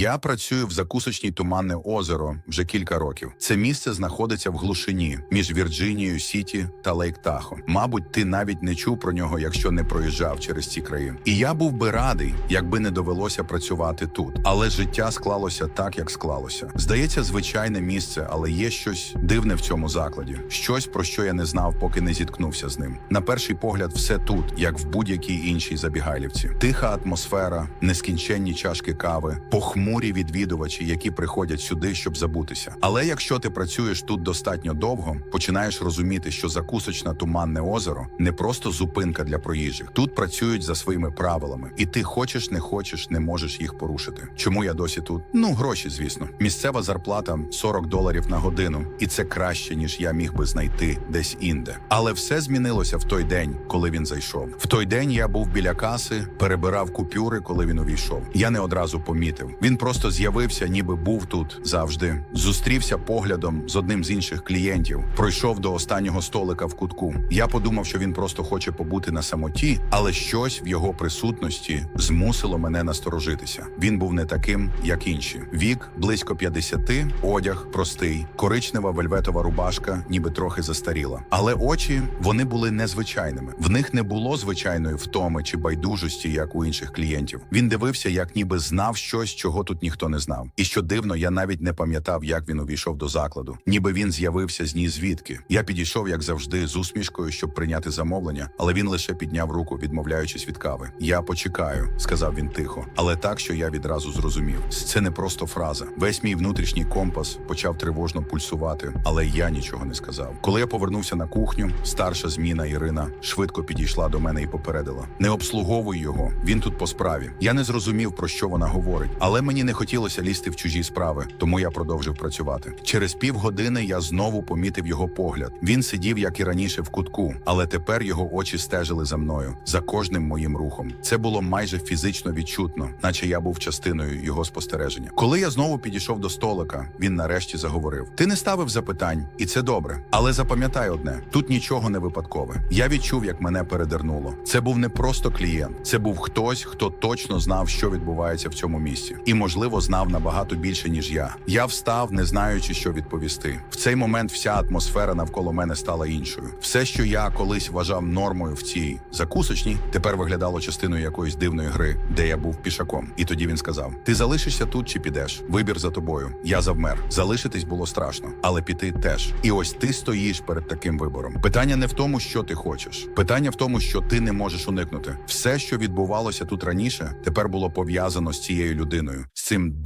Я працюю в закусочній Туманне озеро вже кілька років. Це місце знаходиться в глушині між Вірджинією Сіті та Лейк Тахо. Мабуть, ти навіть не чув про нього, якщо не проїжджав через ці краї. І я був би радий, якби не довелося працювати тут. Але життя склалося так, як склалося. Здається, звичайне місце, але є щось дивне в цьому закладі. Щось про що я не знав, поки не зіткнувся з ним. На перший погляд, все тут, як в будь-якій іншій забігайлівці. Тиха атмосфера, нескінченні чашки кави, похмурі відвідувачі, які приходять сюди, щоб забутися. Але якщо ти працюєш тут достатньо довго, починаєш розуміти, що закусочна туманне озеро не просто зупинка для проїжджих. Тут працюють за своїми правилами, і ти хочеш, не хочеш, не можеш їх порушити. Чому я досі тут? Ну, гроші, звісно. Місцева зарплата 40 доларів на годину, і це краще, ніж я міг би знайти десь інде. Але все змінилося в той день, коли він зайшов. В той день я був біля каси, перебирав купюри, коли він увійшов. Я не одразу помітив. Він просто з'явився, ніби був тут завжди. Зустрівся поглядом з одним з інших клієнтів, пройшов до останнього столика в кутку. Я подумав, що він просто хоче побути на самоті, але щось в його присутності змусило мене насторожитися. Він був не таким, як інші. Вік близько 50, одяг простий, коричнева вельветова рубашка, ніби трохи застаріла. Але очі вони були незвичайними. В них не було звичайної втоми чи байдужості, як у інших клієнтів. Він дивився, як ніби знав щось, чого тут ніхто не знав. І що дивно, я навіть не пам'ятав, як він увійшов до закладу. Ніби він з'явився з ні звідки. Я підійшов, як завжди, з усмішкою, щоб прийняти замовлення, але він лише підняв руку, відмовляючись від кави. Я почекаю, сказав він тихо, але так, що я відразу зрозумів. Це не просто фраза. Весь мій внутрішній компас почав тривожно пульсувати, але я нічого не сказав. Коли я повернувся на кухню, старша зміна Ірина швидко підійшла до мене і попередила: не обслуговуй його. Він тут по справі. Я не зрозумів, про що вона говорить, але мені не хотілося лізти в чужі справи, тому я продовжив працювати. Через півгодини я знову помітив його погляд. Він сидів, як і раніше, в кутку, але тепер його очі стежили за мною, за кожним моїм рухом. Це було майже фізично відчутно, наче я був частиною його спостереження. Коли я знову підійшов до столика, він нарешті заговорив: Ти не ставив запитань, і це добре. Але запам'ятай одне: тут нічого не випадкове. Я відчув, як мене передернуло. Це був не просто клієнт, це був хтось, хто точно знав, що відбувається в цьому місці, і можливо знав набагато більше ніж я. Я встав, не знаючи, що відповісти. В цей момент вся атмосфера навколо мене стала іншою. Все, що я колись вважав нормою в цій закусочній, тепер виглядало частиною якоїсь дивної гри, де я був пішаком. І тоді він сказав: Ти залишишся тут чи підеш? Вибір за тобою. Я завмер. Залишитись було страшно, але піти теж. І ось ти стоїш перед таким вибором. Питання не в тому, що ти хочеш. Питання в тому, що ти не можеш уникнути. Все, що відбувалося тут раніше, тепер було пов'язано з цією людиною, з цим